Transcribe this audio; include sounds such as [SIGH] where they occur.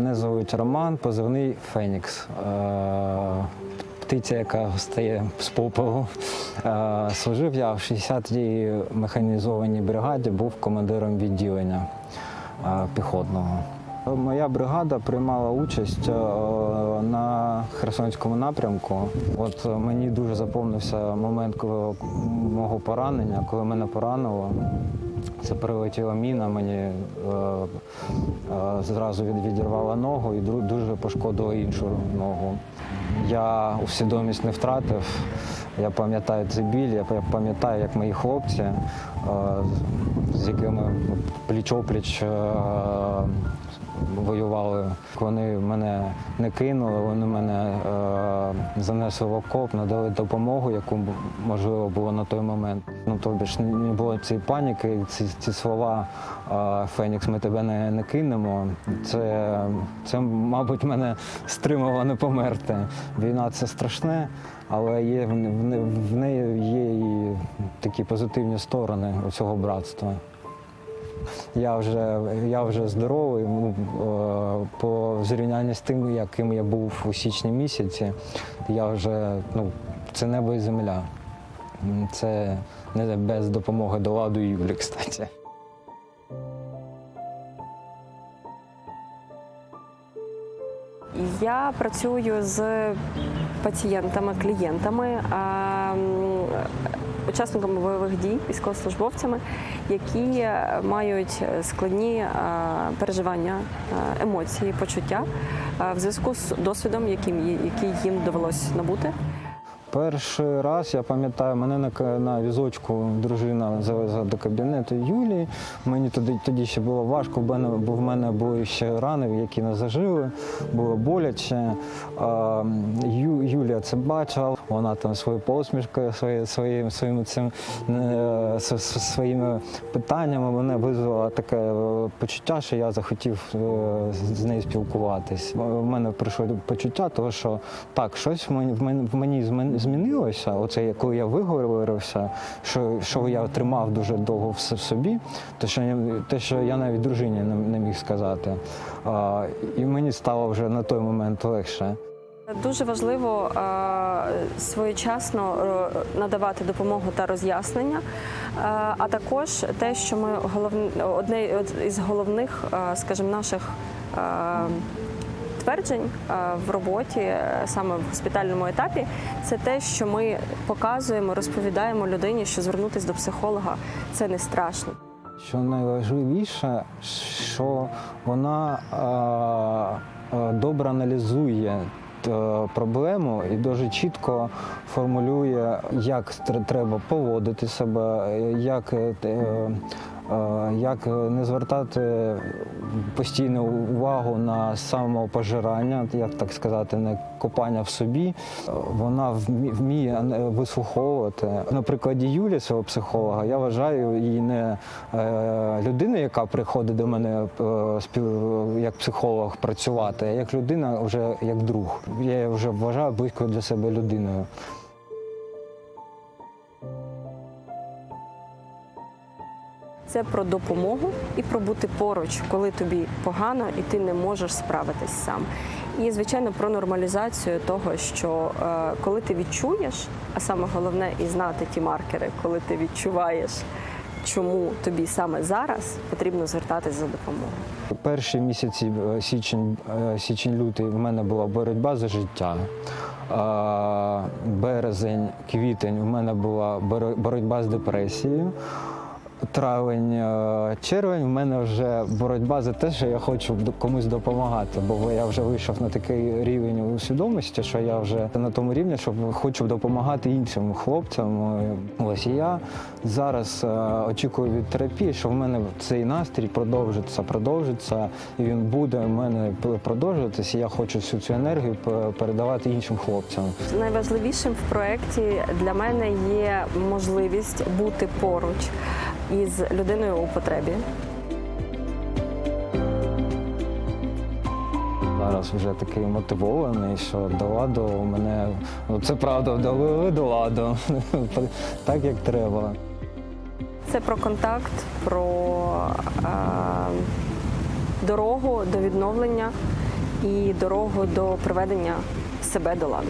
Мене звуть Роман, позивний Фенікс. Е, Птиця, яка стає з попелу. Е, Служив я в 60-й механізованій бригаді, був командиром відділення е, піхотного. Моя бригада приймала участь на Херсонському напрямку. От мені дуже запомнився момент коли, мого поранення, коли мене поранило. Це прилетіла міна, мені е, е, зразу відірвала ногу і дуже пошкодила іншу ногу. Я свідомість не втратив. Я пам'ятаю цей біль, я пам'ятаю, як мої хлопці, е, з якими пліч-опліч е, воювали. Вони мене не кинули, вони мене е, занесли в окоп, надали допомогу, яку можливо було на той момент. Ну тобі ж не було цієї паніки, ці, ці слова е, Фенікс, ми тебе не, не кинемо. Це, це, мабуть, мене стримало не померти. Війна це страшне, але є в, в неї є і такі позитивні сторони у цього братства. Я вже, я вже здоровий ну, е, по зрівнянні з тим, яким я був у січні місяці. Я вже ну, це небо і земля. Це не без допомоги до ладу Юлі, кстати. Я працюю з пацієнтами, клієнтами, а, м, учасниками бойових дій, військовослужбовцями, які мають складні переживання, емоції, почуття в зв'язку з досвідом, який їм довелось набути. Перший раз я пам'ятаю, мене на, на візочку дружина завезла до кабінету Юлії. Мені тоді, тоді ще було важко, бо, в мене- були ще рани, які не зажили, було боляче. Ю, Юлія це бачила, вона там свою посмішкою, своє, своїм, своїм цим, е, своїми питаннями мене визвало таке е, почуття, що я захотів е, з- нею спілкуватись. В мене прийшло почуття того, що так, щось в мені в мені, змінилося. Оце коли я виговорився, що, що я тримав дуже довго в собі, те, що те, що я навіть дружині не, не міг сказати. А, і мені стало вже на той момент легше. Дуже важливо е, своєчасно е, надавати допомогу та роз'яснення, е, а також те, що ми одне із головних, скажімо, наших. Тверджень в роботі саме в госпітальному етапі це те, що ми показуємо, розповідаємо людині, що звернутися до психолога це не страшно. Що найважливіше, що вона добре аналізує проблему і дуже чітко формулює, як треба поводити себе, е, як, е, е, е, як не звертати постійну увагу на самопожирання, як так сказати, не копання в собі. Е, Вона вмі- вміє е, вислуховувати. На прикладі Юлі, свого психолога, я вважаю її не е, людиною, яка приходить до мене е, як психолог працювати, а як людина, вже як друг. Я вже вважаю близькою для себе людиною. Це про допомогу і про бути поруч, коли тобі погано і ти не можеш справитись сам. І звичайно про нормалізацію того, що е, коли ти відчуєш, а саме головне і знати ті маркери, коли ти відчуваєш, чому тобі саме зараз потрібно звертатись за допомогою. Перші місяці е, січень, е, січень-лютий в мене була боротьба за життя. А, Березень, квітень в мене була боротьба з депресією. Травень, е, в мене вже боротьба за те, що я хочу комусь допомагати, бо я вже вийшов на такий рівень усвідомості, що я вже на тому рівні, що хочу допомагати іншим хлопцям. Е, Ось я зараз е, очікую від терапії, що в мене цей настрій продовжиться, продовжиться, і він буде в мене продовжуватися. Я хочу всю цю енергію передавати іншим хлопцям. Найважливішим в проєкті для мене є можливість бути поруч із людиною у потребі. Зараз вже такий мотивований, що до ладу мене ну це правда довели до ладу, [LAUGHS] так як треба. Це про контакт, про е, дорогу до відновлення і дорогу до приведення себе до ладу.